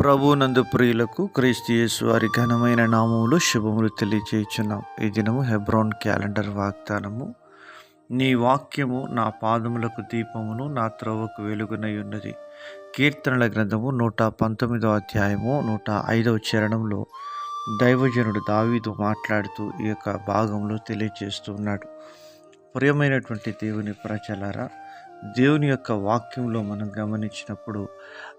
ప్రభునందు ప్రియులకు క్రీస్తు వారి ఘనమైన నామములు శుభములు తెలియచేయుచున్నాం ఈ దినము హెబ్రోన్ క్యాలెండర్ వాగ్దానము. నీ వాక్యము నా పాదములకు దీపమును నా త్రోవకు వెలుగునై ఉన్నది. కీర్తనల గ్రంథము నూట పంతొమ్మిదో అధ్యాయము నూట ఐదవ చరణంలో దైవజనుడు దావీదు మాట్లాడుతూ ఈ యొక్క భాగంలో తెలియజేస్తున్నాడు ప్రియమైనటువంటి దేవుని ప్రజలారా దేవుని యొక్క వాక్యంలో మనం గమనించినప్పుడు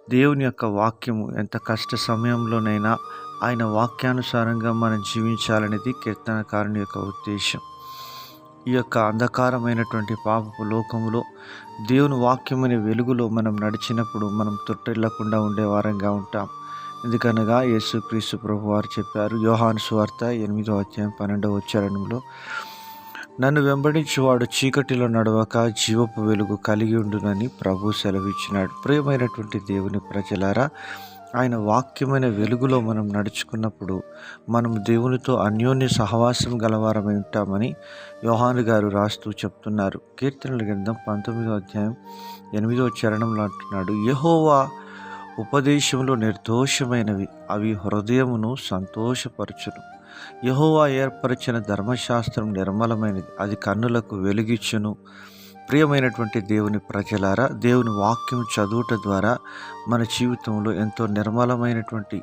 దేవుని యొక్క వాక్యము ఎంత కష్ట సమయంలోనైనా ఆయన వాక్యానుసారంగా మనం జీవించాలనేది కీర్తనకారుని యొక్క ఉద్దేశం. ఈ యొక్క అంధకారమైనటువంటి పాపపు లోకములో దేవుని వాక్యమనే వెలుగులో మనం నడిచినప్పుడు మనం తొట్టిల్లకుండా ఉండే వారంగా ఉంటాం. ఎందుకనగా యేసుక్రీస్తు ప్రభు వారు చెప్పారు యోహాను సువార్త ఎనిమిదో అధ్యాయం పన్నెండవ చరణంలో నన్ను వెంబడించేవాడు చీకటిలో నడవక జీవపు వెలుగు కలిగి ఉండునని ప్రభు సెలవిచ్చినాడు. ప్రియమైనటువంటి దేవుని ప్రజలారా ఆయన వాక్యమైన వెలుగులో మనం నడుచుకున్నప్పుడు మనం దేవునితో అన్యోన్య సహవాసం గలవారమై ఉంటామని యోహాను గారు రాస్తూ చెప్తున్నారు. కీర్తనల గ్రంథం పంతొమ్మిదో అధ్యాయం ఎనిమిదో చరణంలో అంటున్నాడు యహోవా ఉపదేశంలో నిర్దోషమైనవి అవి హృదయమును సంతోషపరచును. యహోవా ఏర్పరిచిన ధర్మశాస్త్రం నిర్మలమైనది. అది కన్నులకు వెలిగిచ్చును. ప్రియమైనటువంటి దేవుని ప్రజలారా దేవుని వాక్యం చదువుట ద్వారా మన జీవితంలో ఎంతో నిర్మలమైనటువంటి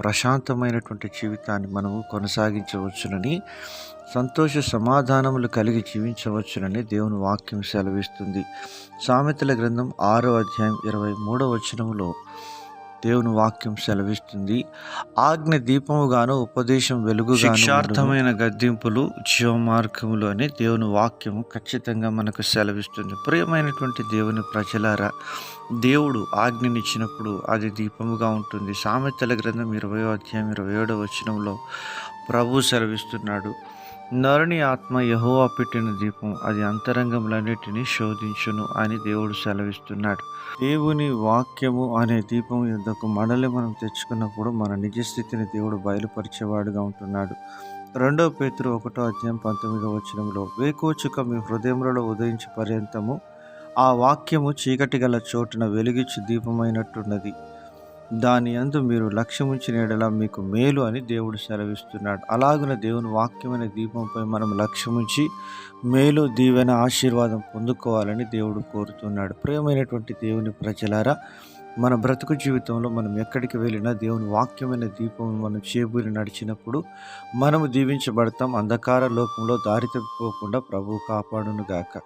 ప్రశాంతమైనటువంటి జీవితాన్ని మనము కొనసాగించవచ్చునని సంతోష సమాధానములు కలిగి జీవించవచ్చునని దేవుని వాక్యం సెలవిస్తుంది. సామెతల గ్రంథం ఆరో అధ్యాయం ఇరవై మూడవ వచనంలో దేవుని వాక్యం సెలవిస్తుంది. ఆజ్ఞ దీపముగాను ఉపదేశం వెలుగు శిక్షార్థమైన గద్దింపులు జీవమార్గములు అని దేవుని వాక్యము ఖచ్చితంగా మనకు సెలవిస్తుంది. ప్రియమైనటువంటి దేవుని ప్రజలారా దేవుడు ఆజ్ఞనిచ్చినప్పుడు అది దీపముగా ఉంటుంది. సామెతల గ్రంథం ఇరవై అధ్యాయం ఇరవై ఏడవ వచనంలో ప్రభు సెలవిస్తున్నాడు. నరుని ఆత్మ యహోవా పెట్టిన దీపం అది అంతరంగములన్నిటినీ శోధించును అని దేవుడు సెలవిస్తున్నాడు. దేవుని వాక్యము అనే దీపం యుద్ధకు మనల్ని మనం తెచ్చుకున్నప్పుడు మన నిజస్థితిని దేవుడు బయలుపరిచేవాడుగా ఉంటున్నాడు. రెండో పేతురు ఒకటో అధ్యాయం పంతొమ్మిదవ వచనంలో వేకోచుక మీ హృదయములలో ఉదయించే పర్యంతము ఆ వాక్యము చీకటి గల చోటున వెలిగించి దీపమైనట్టున్నది. దాని అందు మీరు లక్ష్యముంచిన ఎడల మీకు మేలు అని దేవుడు సెలవిస్తున్నాడు. అలాగున దేవుని వాక్యమైన దీపంపై మనం లక్ష్యముంచి మేలు దీవెన ఆశీర్వాదం పొందుకోవాలని దేవుడు కోరుతున్నాడు. ప్రియమైనటువంటి దేవుని ప్రజలారా మన బ్రతుకు జీవితంలో మనం ఎక్కడికి వెళ్ళినా దేవుని వాక్యమైన దీపం మనం చేబూరి నడిచినప్పుడు మనము దీవించబడతాం. అంధకార లోకంలో దారి తప్పిపోకుండా ప్రభువు కాపాడునుగాక.